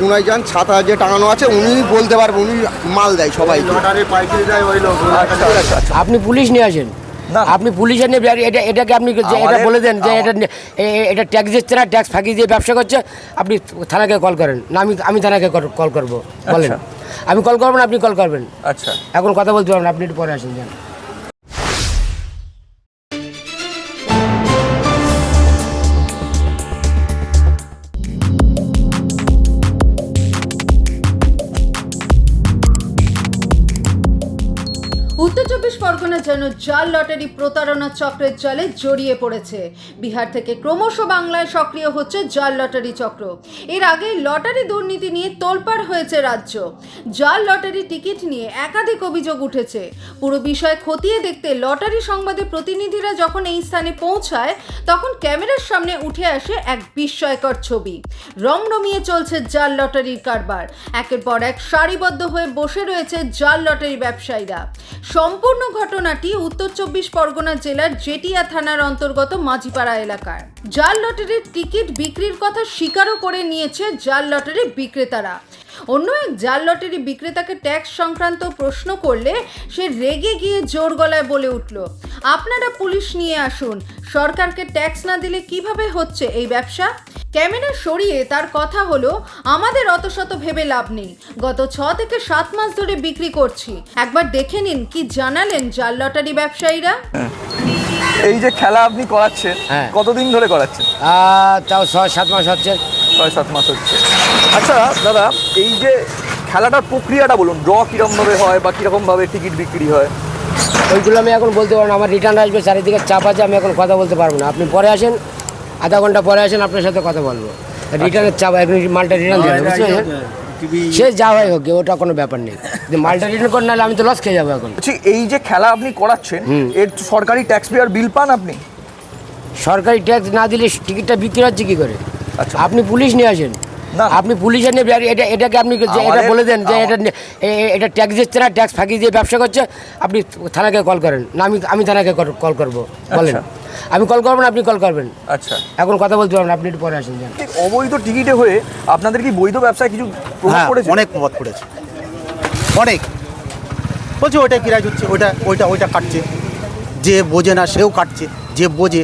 কোনায় যান ছাতা যে টাঙানো আছে উনি বলতে পারবে উনি মাল দেয় সবাইকে। আপনি পুলিশ নিয়ে আসেন। না। আপনি পুলিশ এনে ব্যাগ- এটা এটাকে আপনি যে এটা বলে দেন যে এটা এটা ট্যাক্স দিচ্ছে না ট্যাক্স ফাঁকি দিয়ে ব্যবসা করছে। আপনি থানাকে কল করেন। না আমি আমি থানাকে কল করব। বলেন। আচ্ছা। আমি কল করব না আপনি কল করবেন। আচ্ছা। এখন কথা বলতে পারবেন আপনি একটু পরে আসেন যান। উত্তর চব্বিশ পরগনা যেন জাল লটারি প্রতারণা চক্রের জালে জড়িয়ে পড়েছে। বিহার থেকে ক্রমশ বাংলায় সক্রিয় হচ্ছে জাল লটারি চক্র। এর আগে লটারি দুর্নীতি নিয়ে তোলপাড় হয়েছে রাজ্য। জাল লটারি টিকিট নিয়ে একাধিক অভিযোগ উঠেছে। পুরো বিষয় খতিয়ে দেখতে লটারি সংবাদে প্রতিনিধিরা যখন এই স্থানে পৌঁছায়, তখন ক্যামেরার সামনে উঠে আসে এক বিস্ময়কর ছবি। রমরমিয়ে চলছে জাল লটারির কারবার। একের পর এক সারিবদ্ধ হয়ে বসে রয়েছে জাল লটারি ব্যবসায়ীরা। সম্পূর্ণ ঘটনাটি উত্তর চব্বিশ পরগনা জেলার জেটিয়া থানার অন্তর্গত মাঝিপাড়া এলাকার। জাল লটারির টিকিট বিক্রির কথা স্বীকারও করে নিয়েছে জাল লটারি বিক্রেতারা। অন্য এক জাল লটারি বিক্রেতাকে ট্যাক্স সংক্রান্ত প্রশ্ন করলে সে রেগে গিয়ে জোর গলায় বলে উঠল, আপনারা পুলিশ নিয়ে আসুন। সরকারকে ট্যাক্স না দিলে কীভাবে হচ্ছে এই ব্যবসা? ক্যামেরা সরিয়ে তার কথা হলো আমাদের অত শত ভেবে লাভ নেই। গত ছ থেকে সাত মাস ধরে বিক্রি করছি। একবার দেখে নিন কি জানালেন জাল লটারি ব্যবসায়ীরা? এই যে খেলা আপনি করাচ্ছেন হ্যাঁ। কতদিন ধরে করাচ্ছেন? আহ, তাও ছয় সাত মাস হচ্ছে। ছয় সাত মাস হচ্ছে। আচ্ছা দাদা এই যে খেলাটার প্রক্রিয়াটা বলুন ড্র কিরমভাবে হয় বা কিরকমভাবে টিকিট বিক্রি হয়? ওইগুলো আমি এখন বলতে পারব না। আমার রিটার্ন আসবে চারিদিকে চাপ আছে আমি এখন কথা বলতে পারব না। আপনি পরে আসেন আধা ঘণ্টা পরে আসেন আপনার সাথে কথা বলব। রিটার্নের চাপ এখন মালটা রিটার্ন দেবেন বুঝতে সে যা হয় হোক ওটা কোনো ব্যাপার নেই। যে মালটা রিটার্ন করে নাহলে আমি তো লস খেয়ে যাব এখন। এই যে খেলা আপনি করাচ্ছেন এর সরকারি ট্যাক্স পেয়ার বিল পান আপনি? সরকারি ট্যাক্স না দিলে টিকিটটা বিক্রি হচ্ছে কী করে? আচ্ছা। আপনি পুলিশ নিয়ে আসেন। আপনি পুলিশ ব্যাগ- এটা এটাকে আপনি এটা বলে দেন যে এটা এটা ট্যাক্স দিচ্ছে না ট্যাক্স ফাঁকি দিয়ে ব্যবসা করছে আপনি থানাকে কল করেন। না আমি আমি থানাকে কল করব। বলেন। আচ্ছা। আমি কল করব না আপনি কল করবেন। আচ্ছা। এখন কথা বলতে পারবেন আপনি একটু পরে আসেন যান অবৈধ টিকিটে হয়ে আপনাদের কি বৈধ ব্যবসায় কিছু প্রভাব হ্যাঁ পড়েছে? অনেক প্রভাব পড়েছে। অনেক। বলছে ওইটা কিরাজ হচ্ছে? ওইটা ওইটা ওইটা কাটছে। যে বোঝে না সেও কাটছে। যে বোঝে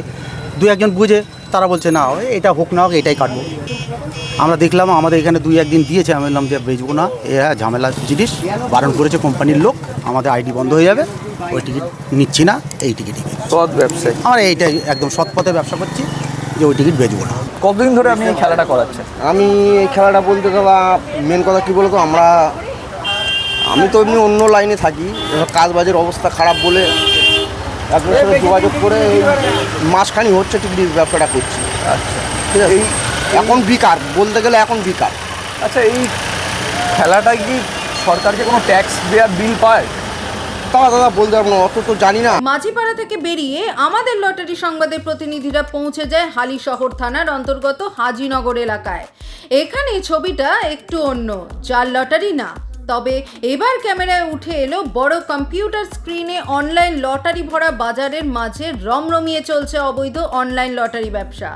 দু একজন বুঝে তারা বলছে না এটা হোক না হোক এটাই কাটবো। আমরা দেখলাম আমাদের এখানে দুই একদিন দিয়েছে আমি বললাম যে বেচবো না এ হ্যাঁ ঝামেলা জিনিস বারণ করেছে কোম্পানির লোক আমাদের আইডি বন্ধ হয়ে যাবে। ওই টিকিট নিচ্ছি না এই টিকিটই। সৎ ব্যবসায়ী। আমরা এইটাই একদম সৎ পথে ব্যবসা করছি যে ওই টিকিট বেচবো না। কতদিন ধরে আপনি এই খেলাটা করাচ্ছেন? আমি এই খেলাটা বলতে গেলাম মেন কথা কী বলতো আমরা আমি তো এমনি অন্য লাইনে থাকি এবার কাজ বাজের অবস্থা খারাপ বলে একজনের সাথে যোগাযোগ করে এই মাসখানি হচ্ছে টিকিট ব্যবসাটা করছি। আচ্ছা। ঠিক আছে? এখন বিকার বলতে গেলে এখন বিকার। আচ্ছা এই খেলাটা কি সরকারকে কোনো ট্যাক্স দেওয়ার বিল পায়? মাঝিপাড়া থেকে বেরিয়ে আমাদের লটারি সংবাদের প্রতিনিধিরা পৌঁছে যায় থানার অন্তর্গত হাজিনগর এলাকায়। এখানে ছবিটা একটু অন্য লটারি না। তবে এবার ক্যামেরায় উঠে এলো বড় কম্পিউটার স্ক্রিনে অনলাইন লটারি ভরা বাজারের মাঝে রমরমিয়ে চলছে অবৈধ অনলাইন লটারি ব্যবসা।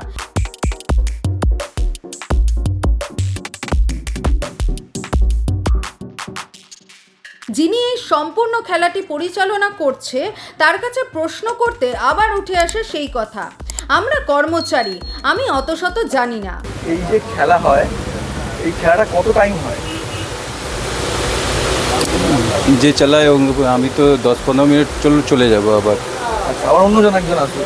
যিনি এই সম্পূর্ণ খেলাটি পরিচালনা করছে তার কাছে প্রশ্ন করতে আবার উঠে আসে সেই কথা। আমরা কর্মচারী আমি অত শত জানি না। এই যে খেলা হয় এই খেলাটা কত টাইম হয়? যে চালায় আমি তো দশ পনেরো মিনিট চলে চলে যাব আবার। আচ্ছা আবার অন্যজন একজন আছে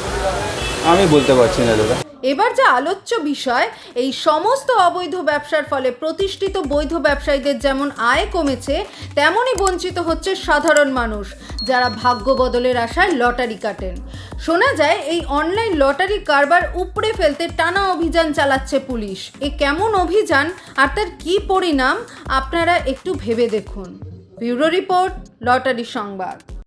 আমি বলতে পারছি না দাদা। এবার যে আলোচ্য বিষয়, এই সমস্ত অবৈধ ব্যবসার ফলে প্রতিষ্ঠিত বৈধ ব্যবসায়ীদের যেমন আয় কমেছে, তেমনই বঞ্চিত হচ্ছে সাধারণ মানুষ, যারা ভাগ্য বদলের আশায় লটারি কাটেন। শোনা যায়, এই অনলাইন লটারি কারবার উপড়ে ফেলতে টানা অভিযান চালাচ্ছে পুলিশ। এ কেমন অভিযান আর তার কী পরিণাম, আপনারা একটু ভেবে দেখুন। ব্যুরো রিপোর্ট, লটারি সংবাদ।